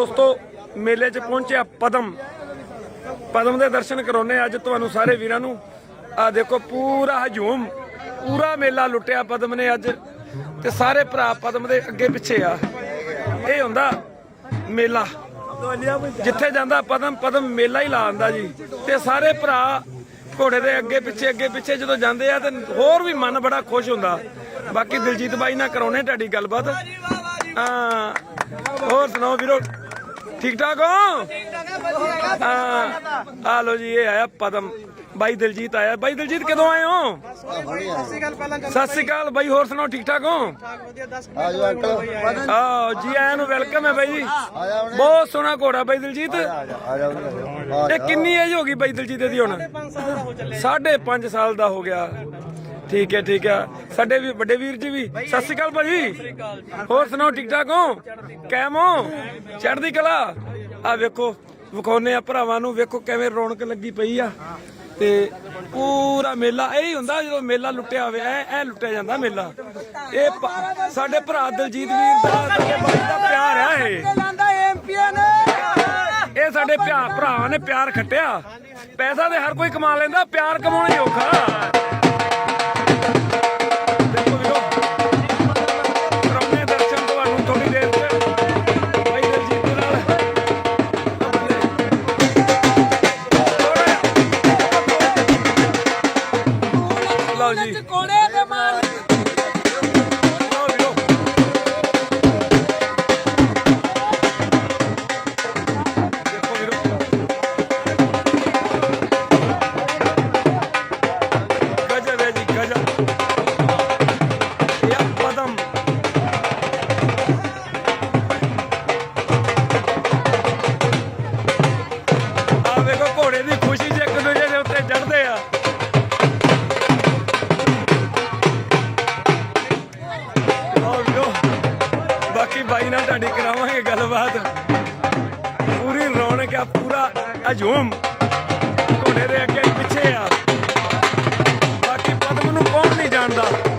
ਦੋਸਤੋ, ਮੇਲੇ 'ਚ ਪਹੁੰਚਿਆ ਪਦਮ। ਪਦਮ ਦੇ ਦਰਸ਼ਨ ਕਰਾਉਨੇ ਅੱਜ ਤੁਹਾਨੂੰ ਸਾਰੇ ਵੀਰਾਂ ਨੂੰ। ਆ ਦੇਖੋ, ਪੂਰਾ ਹਜੂਮ, ਪੂਰਾ ਮੇਲਾ ਲੁੱਟਿਆ ਪਦਮ ਨੇ ਅੱਜ। ਤੇ ਸਾਰੇ ਭਰਾ ਪਦਮ ਦੇ ਅੱਗੇ ਪਿੱਛੇ ਆ। ਇਹ ਹੁੰਦਾ ਮੇਲਾ। ਜਿੱਥੇ ਜਾਂਦਾ ਪਦਮ ਪਦਮ ਮੇਲਾ ਹੀ ਲਾ ਆਂਦਾ ਜੀ। ਤੇ ਸਾਰੇ ਭਰਾ ਘੋੜੇ ਦੇ ਅੱਗੇ ਪਿੱਛੇ ਅੱਗੇ ਪਿੱਛੇ ਜਦੋਂ ਜਾਂਦੇ ਆ, ਤੇ ਹੋਰ ਵੀ ਮਨ ਬੜਾ ਖੁਸ਼ ਹੁੰਦਾ। ਬਾਕੀ ਦਿਲਜੀਤ ਬਾਈ ਨਾਲ ਕਰਾਉਣੇ ਤੁਹਾਡੀ ਗੱਲਬਾਤ। ਹਾਂ, ਹੋਰ ਸੁਣਾਓ ਵੀਰੋ ਠੀਕ ਠਾਕ ਹੋ? ਹਾਂ। ਆ ਲੋ ਜੀ ਇਹ ਆਇਆ ਪਦਮ। ਬਾਈ ਦਿਲਜੀਤ ਆਇਆ। ਬਾਈ ਦਿਲਜੀਤ ਕਦੋਂ ਆਏ ਹੋ? ਸਤਿ ਸ਼੍ਰੀ ਅਕਾਲ। ਬਾਈ ਹੋਰ ਸੁਣਾਓ ਠੀਕ ਠਾਕ ਹੋ? ਆਜੋ ਅੰਕਲ। ਆਓ ਜੀ ਆਇਆਂ ਨੂੰ ਵੈਲਕਮ ਹੈ ਬਾਈ ਜੀ। ਬਹੁਤ ਸੋਹਣਾ ਘੋੜਾ ਬਾਈ ਦਿਲਜੀਤ। ਇਹ ਕਿੰਨੀ ਏਜ ਹੋ ਗਈ ਬਾਈ ਦਿਲਜੀਤ ਦੀ ਹੁਣ 5.5 ਸਾਲ ਦਾ ਹੋ ਗਿਆ। ਠੀਕ ਹੈ ਠੀਕ ਹੈ। ਸਾਡੇ ਵੀ ਵੱਡੇ ਵੀਰ ਜੀ ਵੀ। ਸਤਿ ਸ਼੍ਰੀ ਅਕਾਲ ਭਾਜੀ। ਹੋਰ ਸੁਣਾਓ ਠੀਕ ਠਾਕ ਹੋ? ਕੈਮ ਹੋ? ਚੜ੍ਹਦੀ ਕਲਾ? ਆ ਵੇਖੋ ਵਿਖਾਉਨੇ ਆ ਭਰਾਵਾਂ ਨੂੰ। ਵੇਖੋ ਕਿਵੇਂ ਰੌਣਕ ਲੱਗੀ ਪਈ ਆ। ਤੇ ਪੂਰਾ ਮੇਲਾ ਇਹ ਹੀ ਹੁੰਦਾ ਜਦੋਂ ਮੇਲਾ ਲੁੱਟਿਆ ਹੋਵੇ ਐ ਐ ਲੁੱਟਿਆ ਜਾਂਦਾ ਮੇਲਾ। ਇਹ ਸਾਡੇ ਭਰਾ ਦਲਜੀਤ ਵੀਰ ਦਾ ਸਾਡੇ ਬਾਈ ਦਾ ਪਿਆਰ ਆ ਇਹ। ਇਹ ਸਾਡੇ ਭਰਾ ਭਰਾਵਾਂ ਨੇ ਪਿਆਰ ਖੱਟਿਆ। ਪੈਸਾ ਤੇ ਹਰ ਕੋਈ ਕਮਾ ਲੈਂਦਾ ਪਿਆਰ ਕਮਾਉਣਾ ਹੀ ਔਖਾ। ਲਓ ਜੀ। ਕੋੜੇ ਤੇ ਮਾਰ ਘੋੜੇ ਦੀ ਖੁਸ਼ੀ 'ਚ ਇੱਕ ਦੂਜੇ ਦੇ ਉੱਤੇ ਚੜਦੇ ਆ। ਬਾਕੀ ਬਾਈ ਨਾਲ ਤੁਹਾਡੀ ਕਰਾਵਾਂਗੇ ਗੱਲਬਾਤ। ਪੂਰੀ ਰੌਣਕ ਆ, ਪੂਰਾ ਹਜੂਮ ਘੋੜੇ ਦੇ ਅੱਗੇ ਪਿੱਛੇ ਆ। ਬਾਕੀ ਪਦਮ ਨੂੰ ਕੌਣ ਨਹੀਂ ਜਾਣਦਾ?